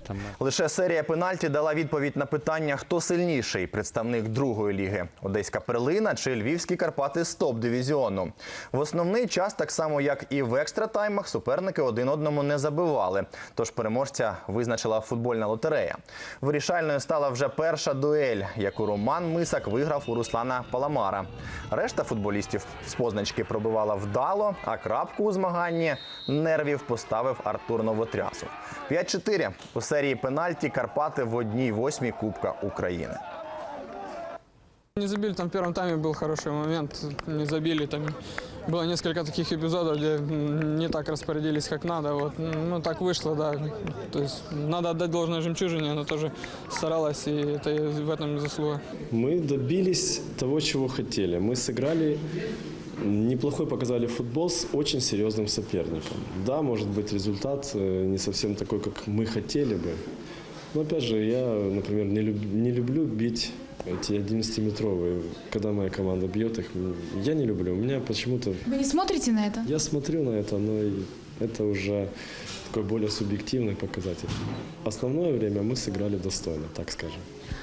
этом матче. Лише серія пенальті дала відповідь на питання, хто сильніший представник другої ліги Одеська перлина чи Львівські Карпати з топ-дивізіону. В основний час, так само як і в екстратаймах, суперники один одному не забивали. Тож переможця визначила футбольна лотерея. Вирішальною стала вже перша дуель, яку Роман Мисак виграв у Руслана Паламара. Решта футболістів з позначки пробивала вдало, а крапку у змаганні нервів поставив Артур Новотрясов. 5-4 у серії пенальті Карпати в одній восьмій Кубка України. Не забили, там в первом тайме был хороший момент, не забили, там было несколько таких эпизодов, где м, не так распорядились, как надо, вот, ну так вышло, да, то есть надо отдать должное жемчужине, она тоже старалась, и это и в этом заслуга. Мы добились того, чего хотели. Мы сыграли неплохой показали футбол с очень серьезным соперником. Да, может быть, результат э, не совсем такой, как мы хотели бы. Но опять же, я, например, не, люб- не люблю бить эти 11-метровые. Когда моя команда бьет их, я не люблю. У меня почему-то... Вы не смотрите на это? Я смотрю на это, но это уже такой более субъективный показатель. Основное время мы сыграли достойно, так скажем.